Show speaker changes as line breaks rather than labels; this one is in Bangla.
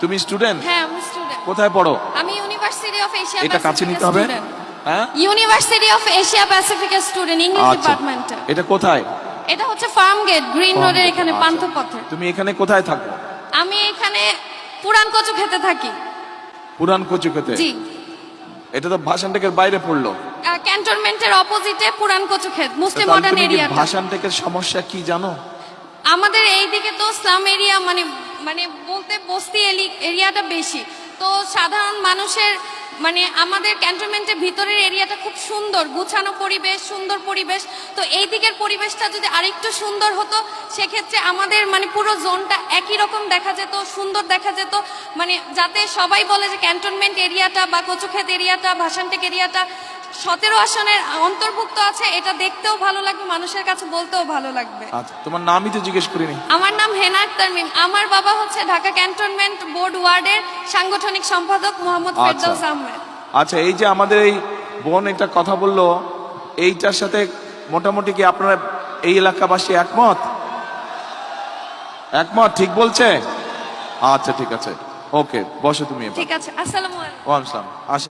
তুমি স্টুডেন্ট
হ্যাঁ আমি স্টুডেন্ট
কোথায় পড়ো?
আমি ইউনিভার্সিটি অফ এশিয়া
এটা কাছে নিতে হবে। হ্যাঁ?
ইউনিভার্সিটি অফ এশিয়া প্যাসিফিকের স্টুডেন্ট ইংলিশ ডিপার্টমেন্টে
এটা কোথায়?
এটা হচ্ছে ফার্ম গেট গ্রিন রোডের এখানে
আচ্ছা।
পান্থপথে।
তুমি এখানে কোথায় থাকো?
আমি এখানে পুরান কচু খেতে থাকি।
পুরান কচুকেতে
জি।
এটা তো ভাষানটেকের বাইরে পড়ল।
ক্যান্টনমেন্টের অপোজিটে পুরান কচু ক্ষেত মুসলিম মডার্ন এরিয়াটা
ভাষানটেকের সমস্যা কি জানো?
আমাদের এইদিকে তো স্লাম এরিয়া মানে মানে বলতে বস্তি এলি- এরিয়াটা বেশি। তো সাধারণ মানুষের মানে আমাদের ক্যান্টনমেন্টের ভিতরের এরিয়াটা খুব সুন্দর, গুছানো পরিবেশ, সুন্দর পরিবেশ। তো এই দিকের পরিবেশটা যদি আরেকটু সুন্দর হতো, সেক্ষেত্রে আমাদের মানে পুরো জোনটা একই রকম দেখা যেত, সুন্দর দেখা যেত। মানে যাতে সবাই বলে যে ক্যান্টনমেন্ট এরিয়াটা বা কচুক্ষেত এরিয়াটা, ভাসানটেক এরিয়াটা সতেরো আসনের অন্তর্ভুক্ত আছে এটা দেখতেও ভালো লাগবে মানুষের কাছে বলতেও ভালো লাগবে।
আচ্ছা তোমার নামই তো জিজ্ঞেস করিনি।
আমার নাম হেনার তারমিম। আমার বাবা হচ্ছে ঢাকা ক্যান্টনমেন্ট বোর্ড ওয়ার্ডের সাংগঠনিক সম্পাদক মোহাম্মদ
আচ্ছা।
ফেরদৌস আহমেদ।
আচ্ছা এই যে আমাদের এই বোন একটা কথা বলল এইটার সাথে মোটামুটি কি আপনারা এই এলাকাবাসী একমত? একমত ঠিক বলছে? আচ্ছা ঠিক আছে। ওকে বসো তুমি
ঠিক আছে আসসালামু আলাইকুম।
আসসালাম। আসি